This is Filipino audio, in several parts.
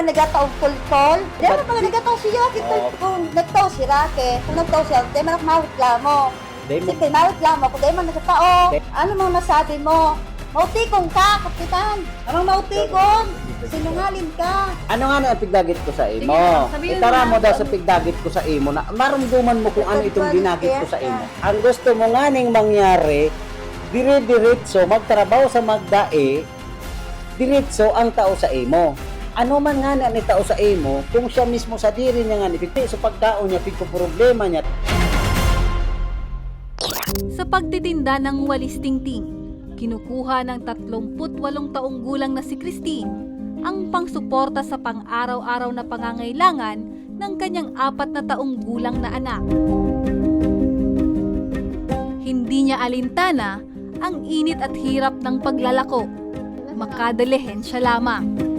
man nagataw kulkol. Di ba mga nagataw si Rocky Oo. Kung nagtaw si Rocky, kung nagtaw siya, di man ako mareklamo. Di mo, Sige, mareklamo ko, di man nagkatao. Di- Ano mga masabi mo? Mautikong ka, kapitan. Anong mautikong? Sinungaling ka. ano nga na ang pigdagit ko sa imo? Sige, Itara mo daw sa pigdagit ko sa imo na marumduman mo kung ano itong dinagit ko sa imo. Ang gusto mo nga ning mangyari, dire-diretso magtrabaho sa magdae, diretso ang tao sa imo. Ano man nga na ni tao sa imo, kung siya mismo sa diri niya nga ni piti sa pagkaon niya, pito problema niya, Sa pagtitinda ng walis tingting, kinukuha ng 38 taong gulang na si Christine ang pangsuporta sa pang-araw-araw na pangangailangan ng kanyang apat na taong gulang na anak. Hindi niya alintana ang init at hirap ng paglalako. Makadalehen siya lamang.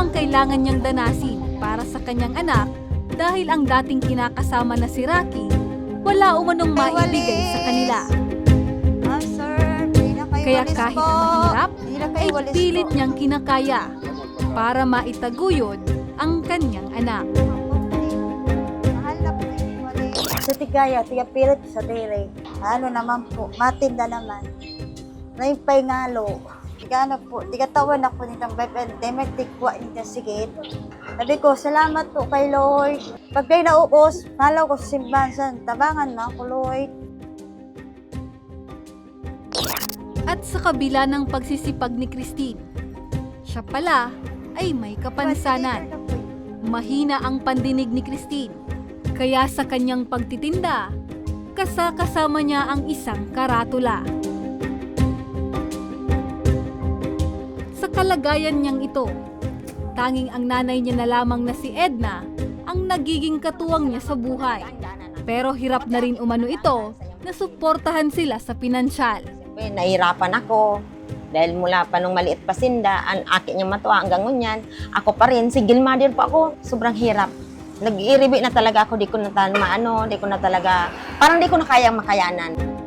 Ang kailangan niyang danasin para sa kanyang anak dahil ang dating kinakasama na si Rocky wala umanong maibigay sa kanila. Ah, sir, Kaya kahit ang mahirap, ay pilit niyang kinakaya para maitaguyod ang kanyang anak. Sa tigaya, tiga pilit sa dili. Ano naman po, matinda naman. Naimpay ngalo. Tiga ano po, tiga tawan ako nitang pandemic, tikwa nitang sigit. Sabi ko, salamat po kay Lord. Pag kayo nauos, malaw ko sa simbahan, tabangan na ako, Lord. At sa kabila ng pagsisipag ni Christine, siya pala ay may kapansanan. Mahina ang pandinig ni Christine. Kaya sa kanyang pagtitinda, kasakasama niya ang isang karatula. Kalagayan niyang ito, tanging ang nanay niya na lamang na si Edna ang nagiging katuwang niya sa buhay. Pero hirap na rin umano ito na suportahan sila sa pinansyal. Nahirapan ako. Dahil mula pa nung maliit pa sinda, ang akin niya matuwa hanggang ngunyan. Ako pa rin, single mother pa ako. Sobrang hirap. Nag-iiribi na talaga ako, di ko na talaga maano, di ko na talaga, parang di ko na kayang makayanan.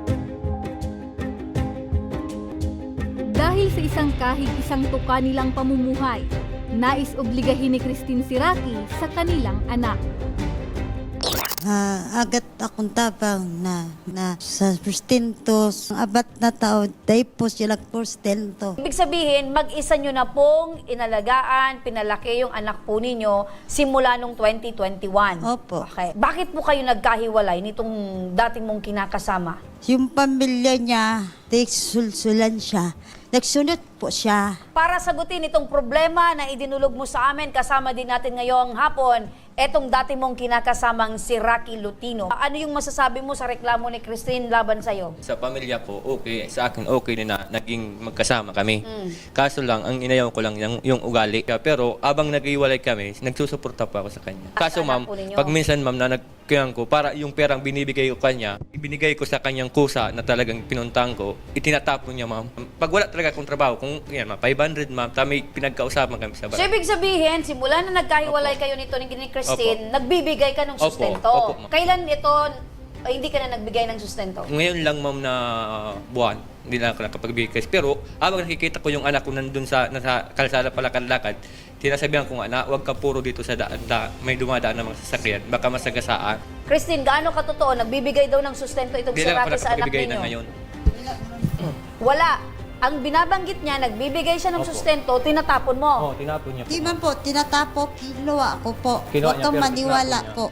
Dahil sa isang kahig isang tuka nilang pamumuhay, nais obligahin ni Christine si Rocky sa kanilang anak. Ah, agat akong tabang na na sa sustento abat na tao dahil po sila sustento. Ibig sabihin, mag-isa nyo na pong inalagaan, pinalaki yung anak po ninyo simula nung 2021. Opo. Okay. Bakit po kayo nagkahiwalay nitong dating mong kinakasama? Yung pamilya niya, sulsulan siya. Nagsunod po siya. Para sagutin itong problema na idinulog mo sa amin, kasama din natin ngayong hapon, etong dati mong kinakasamang si Rocky Lutino. Ano yung masasabi mo sa reklamo ni Christine laban sa'yo? Sa pamilya ko, okay. Sa akin, okay din na naging magkasama kami. Mm. Kaso lang, ang inayaw ko lang yung, yung ugali. Pero abang nag-iwalay kami, nagsusuporta pa ako sa kanya. Kaso ma'am, po pag minsan ma'am na nagkayang ko, para yung perang binibigay ko kanya, ibinigay ko sa kanyang kusa na talagang pinuntang ko, itinatapon niya ma'am. Pag wala talaga akong trabaho, kung yan ma'am, 500 ma'am, tami pinagkausapan kami sa So, barangay. ibig sabihin, simula na nagkahiwalay kayo nito ni ni Christine, nagbibigay ka ng Opo. sustento. Opo, ma'am. Kailan ito, ay, hindi ka na nagbigay ng sustento? Ngayon lang ma'am na buwan, hindi na ako nakapagbigay. Pero habang nakikita ko yung anak ko nandun sa nasa kalsada pala kalakad, tinasabihan ko nga na huwag ka puro dito sa daan, da, may dumadaan ng mga sasakyan, baka masagasaan. Christine, gaano katotoo? Nagbibigay daw ng sustento itong Hindi si lang ako sa anak nakapagbigay na ninyo? ngayon. Wala. Ang binabanggit niya, nagbibigay siya ng Opo. sustento, tinatapon mo. Oo, tinapon niya Di man po, tinatapo, kinuha ko po. Kinuha Huwag niya, kang pero maniwala tinapon niya. po.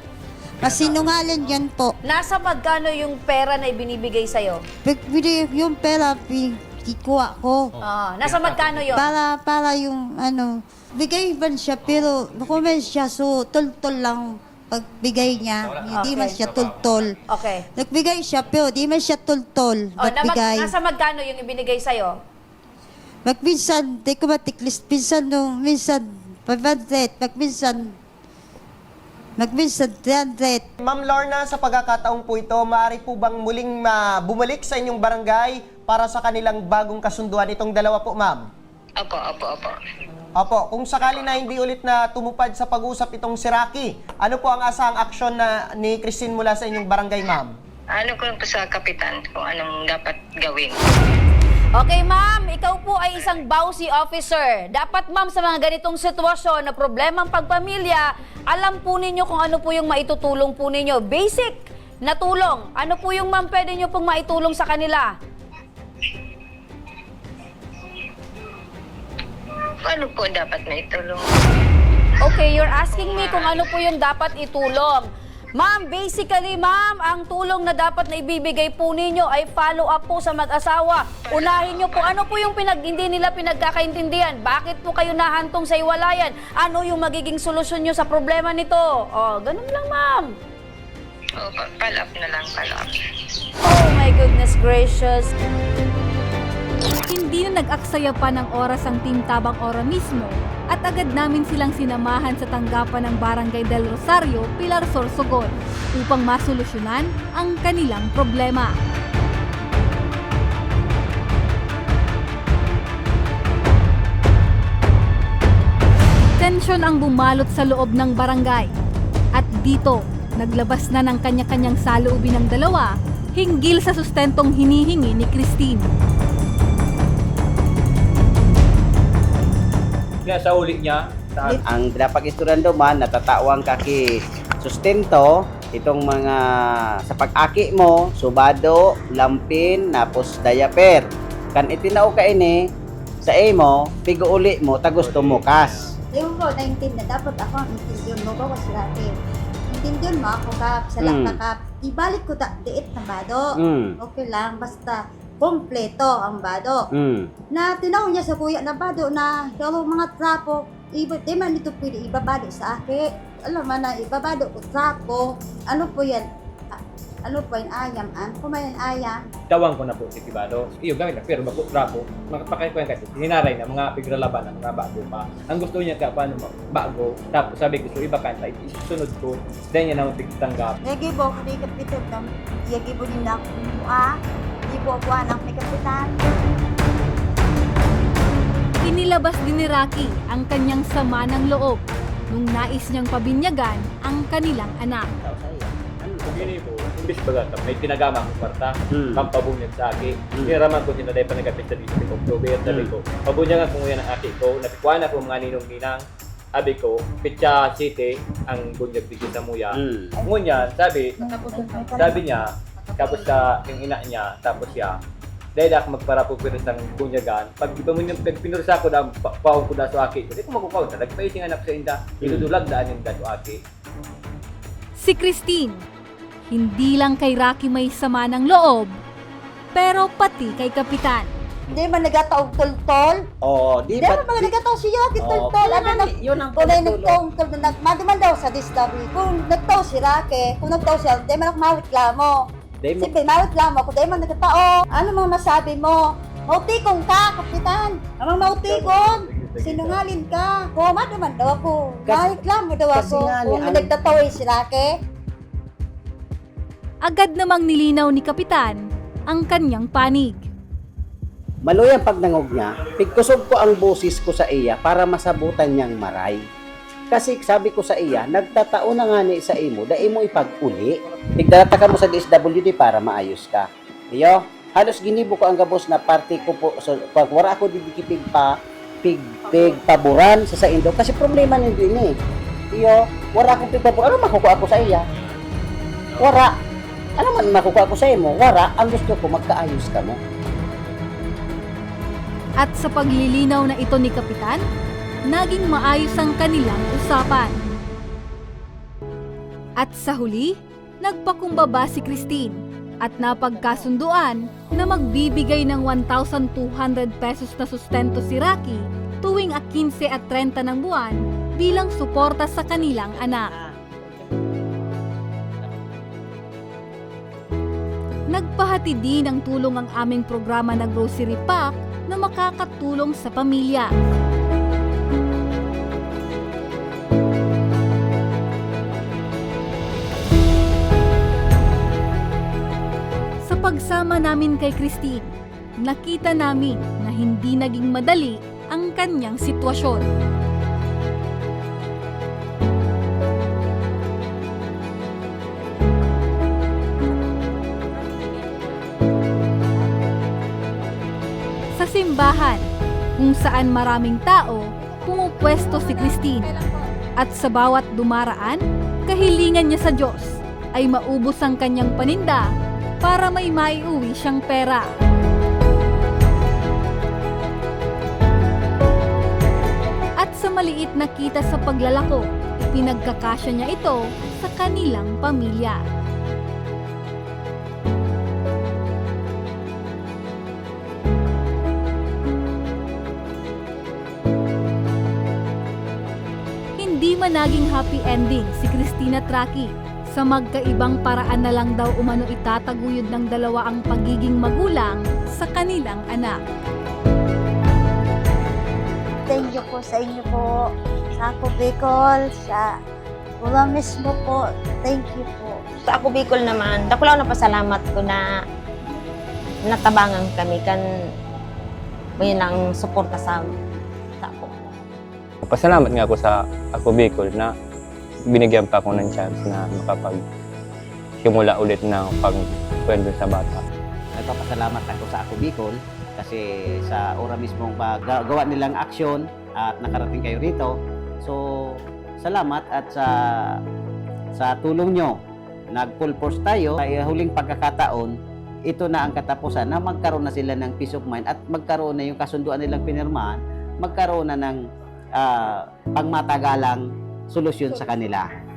Masinungaling yan po. Nasa magkano yung pera na ibinibigay sa'yo? Bili yung pera, pi- kikuha ko. Ah, nasa magkano yun? Para, para yung ano, bigay man siya pero nakumen siya so tultol lang pagbigay niya. Hindi man Okay. siya tultol. Okay. Nagbigay siya pero di man siya tultol. O, na mag, nasa magkano yung ibinigay sa'yo? Magminsan, di ko matiklis. Minsan no, minsan 500. Magminsan, magminsan 300. Ma'am Lorna, sa pagkakataong po ito, maaari po bang muling ma- bumalik sa inyong barangay para sa kanilang bagong kasunduan itong dalawa po, ma'am? Opo, opo, opo. Opo, kung sakali na hindi ulit na tumupad sa pag-usap itong si Rocky, ano po ang asahang aksyon na ni Christine mula sa inyong barangay, ma'am? Ano ko lang po sa kapitan kung anong dapat gawin. Okay, ma'am, ikaw po ay isang bousy officer. Dapat, ma'am, sa mga ganitong sitwasyon na problemang pagpamilya, alam po ninyo kung ano po yung maitutulong po ninyo. Basic na tulong. Ano po yung, ma'am, pwede nyo pong maitulong sa kanila? Ano po dapat na itulong? Okay, you're asking me kung ano po yung dapat itulong. Ma'am, basically, ma'am, ang tulong na dapat na ibibigay po ninyo ay follow-up po sa mag-asawa. Unahin nyo po, ano po yung pinag, hindi nila pinagkakaintindihan? Bakit po kayo nahantong sa iwalayan? Ano yung magiging solusyon nyo sa problema nito? Oh, ganun lang, ma'am. O, palap na lang, palap. Oh my goodness gracious. Hindi na nag-aksaya pa ng oras ang Team Tabang Ora mismo at agad namin silang sinamahan sa tanggapan ng Barangay del Rosario, Pilar Sorsogon upang masolusyonan ang kanilang problema. Tensyon ang bumalot sa loob ng barangay. At dito, naglabas na ng kanya-kanyang saloobin ng dalawa hinggil sa sustentong hinihingi ni Christine. Sa uli niya, sa Ang pinapag-isturan man, natatawang kaki sustento, itong mga sa pag-aki mo, subado, lampin, napos diaper. Kan itinaw ka ini, sa imo, pigo uli mo, tagusto mo kas. Yung ko, naintindihan. Dapat ako ang intindihan mo ko kasi dati. Intindihan mo ako kap, salak Mm. na kap. Ibalik ko ta, diit na bado. Mm. Okay lang, basta kompleto ang bado. Mm. Na tinawag niya sa kuya na bado na dalaw mga trapo, iba, di man ito pwede ibabado sa akin. Alam mo na, ibabado ko trapo. Ano po yan? Ano po yan? Ayam, an? Kumayan ayam. tawang ko na po si Tibado. Iyo, gamit na, pero bako, trapo, yan kasi, hinaray na, mga pigralaban na, mga bago pa. Ang gusto niya ka, paano mo, bago, tapos sabi ko, so iba kanta, isusunod ko, dahil niya naman tigtanggap. Nagibo ko ni kapitan na, yagibo din na ako ah. Ko anak ni kapitan. Inilabas din ni Rocky ang kanyang sama ng loob nung nais niyang pabinyagan ang kanilang anak. Pagini po, imbis baga, may pinagama ko kwarta, Mm. kampabunyag sa aki. Mm. Niraman ko sinaday pa nagkapit sa dito sa October, sabi ko, pabunyag ako ngayon ang aki ko, napikuan ako mga ninong ninang, sabi ko, Pitsa City, ang bunyag dito sa Muya. Mm. Ngunyan, sabi, sabi niya, tapos sa yung ina niya, tapos siya, dahil ako magpara po pero sa bunyagan, pag iba mo yung pinursa ko na pa- paong ko na sa aki, hindi ko makukaw na, nagpaising anak sa inda, inudulag daan yung dato aki. Si Christine, hindi lang kay Rocky may sama ng loob, pero pati kay Kapitan. Hindi man nagataog tol-tol. Oh, di Di ba? ba mga nagataog siya, Oh, tol-tol. Ano na, yun ang kung na pagtulong. nagtaong tol na nagmaduman daw sa discovery. Kung nagtaong si Rake, kung nagtaong siya, di man ako mareklamo. Di mo, Siyempre, mareklamo ko, di man nagkataong. Ano mga masabi mo? Mautikong ka, kapitan. Amang mautikong. Sinungalin ka. Koma naman daw ako. Kasi- Mareklamo daw kasi ako. Kung ang- nagtataway si Rake. Agad namang nilinaw ni Kapitan ang kanyang panig. Maluyang pag nangog niya, pigkusog ko ang boses ko sa iya para masabutan niyang maray. Kasi sabi ko sa iya, nagtatao na nga ni sa imo, da imo ipag-uli. Tigdalata ka mo sa DSWD para maayos ka. Iyo, halos ginibo ko ang gabos na party ko po, so, wala ako didikipig pa, pig, pig paboran sa sa Indo. Kasi problema ni din eh. Iyo, wala akong pig paboran. Ano makukuha ko sa iya? Wara. Ano man makukuha ko sa imo? Wara. Ang gusto ko, magkaayos ka mo. At sa paglilinaw na ito ni Kapitan, naging maayos ang kanilang usapan. At sa huli, nagpakumbaba si Christine at napagkasunduan na magbibigay ng 1,200 pesos na sustento si Rocky tuwing a 15 at 30 ng buwan bilang suporta sa kanilang anak. Nagpahati din ng tulong ang aming programa na grocery pack na makakatulong sa pamilya. Sa pagsama namin kay Christine, nakita namin na hindi naging madali ang kanyang sitwasyon. simbahan kung saan maraming tao pumupwesto si Christine. At sa bawat dumaraan, kahilingan niya sa Diyos ay maubos ang kanyang paninda para may maiuwi siyang pera. At sa maliit na kita sa paglalako, ipinagkakasya niya ito sa kanilang pamilya. Hindi man naging happy ending si Christina Traki. Sa magkaibang paraan na lang daw umano itataguyod ng dalawa ang pagiging magulang sa kanilang anak. Thank you po sa inyo po. Sa ako Bicol, sa Pula mismo po. Thank you po. Sa ako Bicol naman, dako lang na pasalamat ko na natabangan kami kan may lang suporta sa sa ako. Pasalamat nga ako sa ako Bicol na binigyan pa ako ng chance na makapag simula ulit ng pagkwento sa bata. Nagpapasalamat ako sa Ako Bicol kasi sa ora mismong paggawa nilang aksyon at nakarating kayo rito. So, salamat at sa sa tulong nyo. Nag-full force tayo. Sa huling pagkakataon, ito na ang katapusan na magkaroon na sila ng peace of mind at magkaroon na yung kasunduan nilang pinirmahan, magkaroon na ng ah, pangmatagalang solusyon sa kanila.